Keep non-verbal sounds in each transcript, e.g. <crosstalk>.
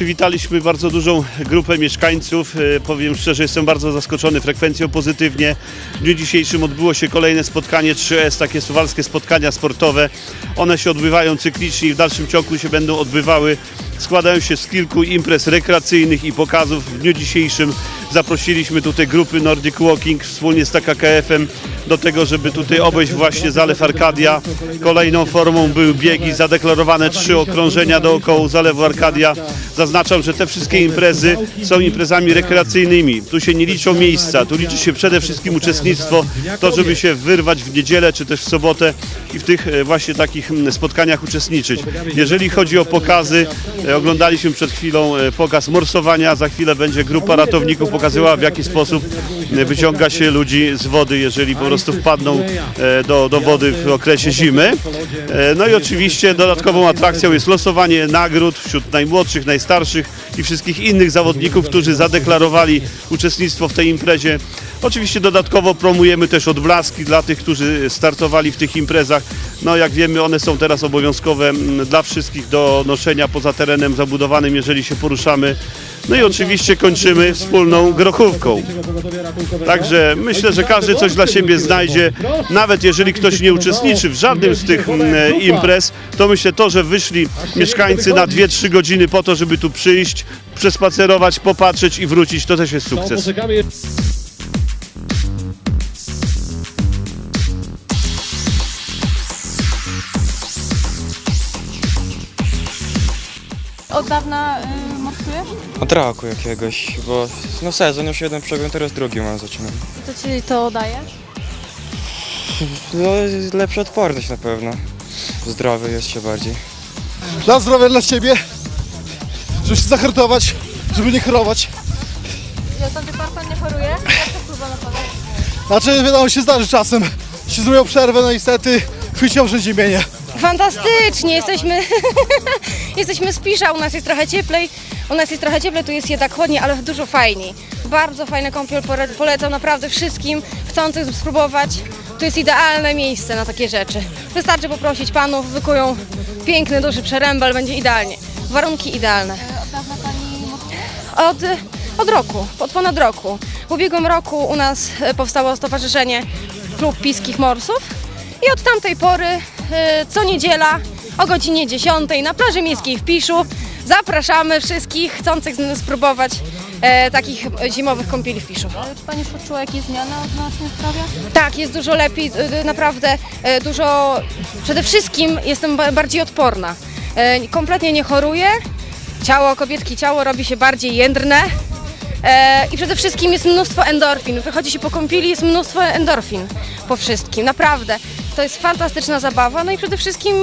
przywitaliśmy bardzo dużą grupę mieszkańców. E, Powiem szczerze, jestem bardzo zaskoczony frekwencją pozytywnie. W dniu dzisiejszym odbyło się kolejne spotkanie 3S, takie suwalskie spotkania sportowe. One się odbywają cyklicznie i w dalszym ciągu się będą odbywały. Składają się z kilku imprez rekreacyjnych i pokazów. W dniu dzisiejszym zaprosiliśmy tutaj grupy Nordic Walking wspólnie z TKKF-em do tego, żeby tutaj obejść właśnie Zalew Arkadia. Kolejną formą były biegi, zadeklarowane trzy okrążenia dookoła Zalewu Arkadia. Zaznaczam, że te wszystkie imprezy są imprezami rekreacyjnymi. Tu się nie liczą miejsca, tu liczy się przede wszystkim uczestnictwo, to żeby się wyrwać w niedzielę czy też w sobotę i w tych e, właśnie takich spotkaniach uczestniczyć. Jeżeli chodzi o pokazy, e, oglądaliśmy przed chwilą e, pokaz morsowania, za chwilę będzie grupa ratowników pokazywała w jaki sposób wyciąga się ludzi z wody, jeżeli po prostu wpadną e, do, do wody w okresie zimy. E, No i oczywiście dodatkową atrakcją jest losowanie nagród wśród najmłodszych, najstarszych i wszystkich innych zawodników, którzy zadeklarowali uczestnictwo w tej imprezie. Oczywiście dodatkowo promujemy też odblaski dla tych, którzy startowali w tych imprezach. No jak wiemy, one są teraz obowiązkowe mm, dla wszystkich do noszenia poza terenem zabudowanym, jeżeli się poruszamy. No i oczywiście kończymy wspólną grochówką. Także myślę, że każdy coś dla siebie znajdzie. Nawet jeżeli ktoś nie uczestniczy w żadnym z tych mm, imprez, to myślę to, że wyszli mieszkańcy na 2-3 godziny po to, żeby tu przyjść, przespacerować, popatrzeć i wrócić, to też jest sukces. Od dawna y, Od roku jakiegoś, bo no sezon już jeden przebiegł, teraz drugi mam zaczynam. Co ci to daje? No lepsza odporność na pewno. Zdrowy jest się bardziej. Dla zdrowia dla ciebie, żeby się zahartować, żeby nie chorować. Ja tam par pan nie choruje? Jak to wpływa na pana? Znaczy, wiadomo, się zdarzy czasem. Się zrobią przerwę, no niestety chwycią przeziębienie. Fantastycznie, jesteśmy, <laughs> jesteśmy z Pisza, u nas jest trochę cieplej, u nas jest trochę cieplej, tu jest jednak chłodniej, ale dużo fajniej. Bardzo fajny kąpiel, polecam naprawdę wszystkim chcącym spróbować. To jest idealne miejsce na takie rzeczy. Wystarczy poprosić panów, wykują piękny, duży przerębel, będzie idealnie. Warunki idealne. Od dawna pani? Od, od roku, od ponad roku. W ubiegłym roku u nas e, powstało stowarzyszenie Klub Piskich Morsów i od tamtej pory co niedziela o godzinie 10 na plaży miejskiej w Piszu zapraszamy wszystkich chcących spróbować e, takich zimowych kąpieli w Piszu. Y, Czy pani już poczuła jakieś zmiany odnośnie zdrowia? Tak, jest dużo lepiej, e, naprawdę e, dużo, przede wszystkim jestem ba- bardziej odporna. E, Kompletnie nie choruję, ciało kobietki, ciało robi się bardziej jędrne e, i przede wszystkim jest mnóstwo endorfin. Wychodzi się po kąpieli, jest mnóstwo endorfin po wszystkim, naprawdę. To jest fantastyczna zabawa, no i przede wszystkim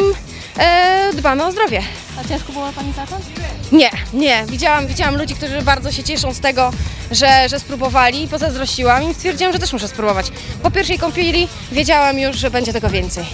e, dbamy o zdrowie. A ciężko było pani zacząć? Nie, nie. Widziałam, widziałam ludzi, którzy bardzo się cieszą z tego, że, że spróbowali. Pozazdrościłam i stwierdziłam, że też muszę spróbować. Po pierwszej kąpieli wiedziałam już, że będzie tego więcej.